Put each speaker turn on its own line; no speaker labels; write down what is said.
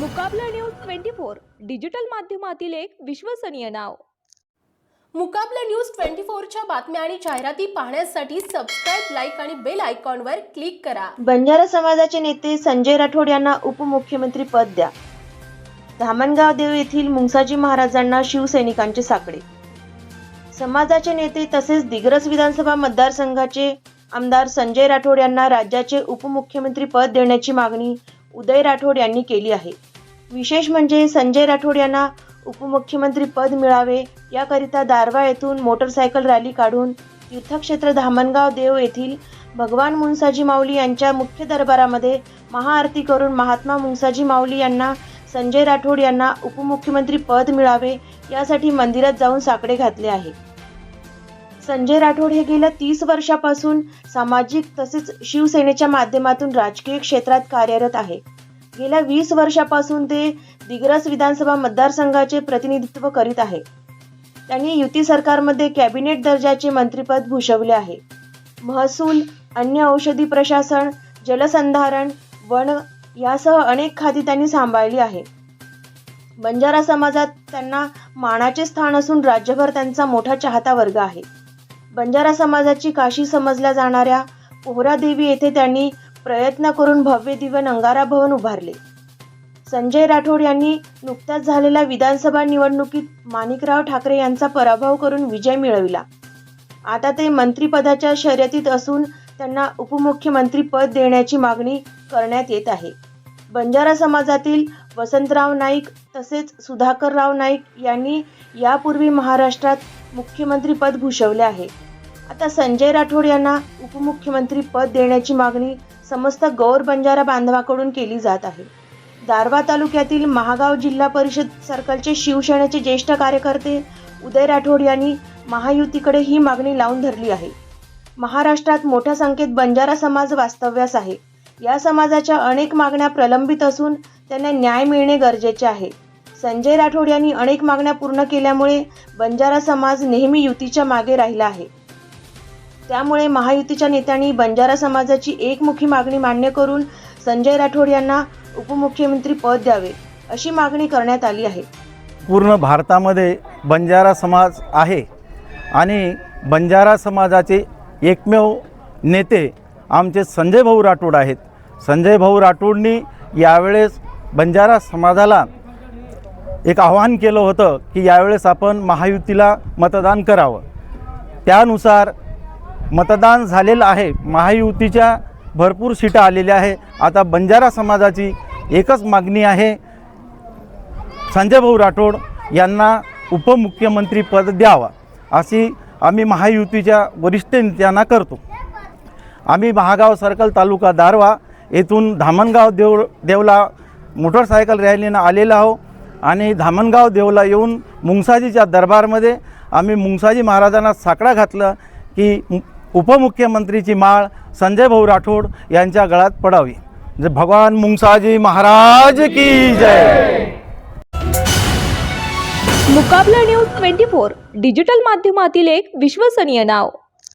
Mukabla news twenty four digital माध्यमातील एक विश्वसनीय नाव.
मुकाबला न्यूज ट्वेंटी फोरच्या बातम्या आणि जाहिराती पाहण्यासाठी सबस्क्राईब लाईक आणि बेल आयकॉनवर क्लिक करा.
बंजारा समाजाचे नेते संजय राठोड यांना उपमुख्यमंत्री पद द्या. धामणगाव देव येथील मुंगसाजी महाराजांना शिवसैनिकांचे साकडे. समाजाचे नेते तसेच दिग्रस विधानसभा मतदारसंघाचे आमदार संजय राठोड यांना राज्याचे उपमुख्यमंत्री पद देण्याची मागणी उदय राठोड यांनी केली आहे. विशेष म्हणजे संजय राठोड यांना उपमुख्यमंत्री पद मिळावे याकरिता दारवा येथून मोटरसायकल रॅली काढून तीर्थक्षेत्र धामणगाव देव येथील भगवान मुंसाजी माऊली यांच्या मुख्य दरबारामध्ये महाआरती करून महात्मा मुंसाजी माऊली यांना संजय राठोड यांना उपमुख्यमंत्री पद मिळावे यासाठी मंदिरात जाऊन साकडे घातले आहे. संजय राठोड हे गेल्या तीस वर्षापासून सामाजिक तसेच शिवसेनेच्या माध्यमातून राजकीय क्षेत्रात कार्यरत आहे. गेल्या वीस वर्षापासून ते दिग्रस विधानसभा मतदारसंघाचे प्रतिनिधित्व करीत आहे. त्यांनी युती सरकारमध्ये कॅबिनेट दर्जाचे मंत्रिपद भूषवले आहे. महसूल अन्य औषधी प्रशासन जलसंधारण वन यासह अनेक खाती त्यांनी सांभाळली आहे. बंजारा समाजात त्यांना मानाचे स्थान असून राज्यभर त्यांचा मोठा चाहता वर्ग आहे. बंजारा समाजाची काशी समजल्या जाणाऱ्या पोहरादेवी येथे त्यांनी प्रयत्न करून भव्य दिव्य नंगारा भवन उभारले. संजय राठोड यांनी नुकत्याच झालेल्या विधानसभा निवडणुकीत माणिकराव ठाकरे यांचा पराभव करून विजय मिळविला. आता ते मंत्रिपदाच्या शर्यतीत असून त्यांना उपमुख्यमंत्री पद देण्याची मागणी करण्यात येत आहे. बंजारा समाजातील वसंतराव नाईक तसेच सुधाकरराव नाईक यांनी यापूर्वी महाराष्ट्रात मुख्यमंत्रीपद भूषवले आहे. आता संजय राठोड यांना उपमुख्यमंत्री पद देण्याची मागणी समस्त गौर बंजारा बांधवाकडून केली जात आहे. दारवा तालुक्यातील महागाव जिल्हा परिषद सर्कलचे शिवसेनेचे ज्येष्ठ कार्यकर्ते उदय राठोड यांनी महायुतीकडे ही मागणी लावून धरली आहे. महाराष्ट्रात मोठ्या संख्येत बंजारा समाज वास्तव्यास आहे. या समाजाच्या अनेक मागण्या प्रलंबित असून त्यांना न्याय मिळणे गरजेचे आहे. संजय राठोड यांनी अनेक मागण्या पूर्ण केल्यामुळे बंजारा समाज नेहमी युतीच्या मागे राहिला आहे. त्यामुळे महायुतीच्या नेत्यांनी बंजारा समाजाची एकमुखी मागणी मान्य करून संजय राठोड यांना उपमुख्यमंत्री पद द्यावे अशी मागणी करण्यात आली आहे.
पूर्ण भारतामध्ये बंजारा समाज आहे आणि बंजारा समाजाचे एकमेव नेते आमचे संजय भाऊ राठोड आहेत. संजय भाऊ राठोडनी यावेळेस बंजारा समाजाला एक आव्हान केलं होतं की यावेळेस आपण महायुतीला मतदान करावं. त्यानुसार मतदान झालेलं आहे. महायुतीच्या भरपूर सीटा आलेल्या आहे. आता बंजारा समाजाची एकच मागणी आहे. संजय भाऊ राठोड यांना उपमुख्यमंत्री पद द्यावा अशी आम्ही महायुतीच्या वरिष्ठ नेत्यांना करतो. आम्ही महागाव सर्कल तालुका दारवा येथून धामणगाव देव देवला मोटरसायकल रॅलीनं आलेलो आहो आणि धामणगाव देवला येऊन मुंगसाजीच्या दरबारमध्ये आम्ही मुंगसाजी महाराजांना साकडा घातलं की उपमुख्यमंत्रीची माळ संजय भाऊ राठोड यांच्या गळ्यात पडावी. जे भगवान मुंगसाजी महाराज की जय.
Mukabla news twenty four digital माध्यमातील एक विश्वसनीय नाव.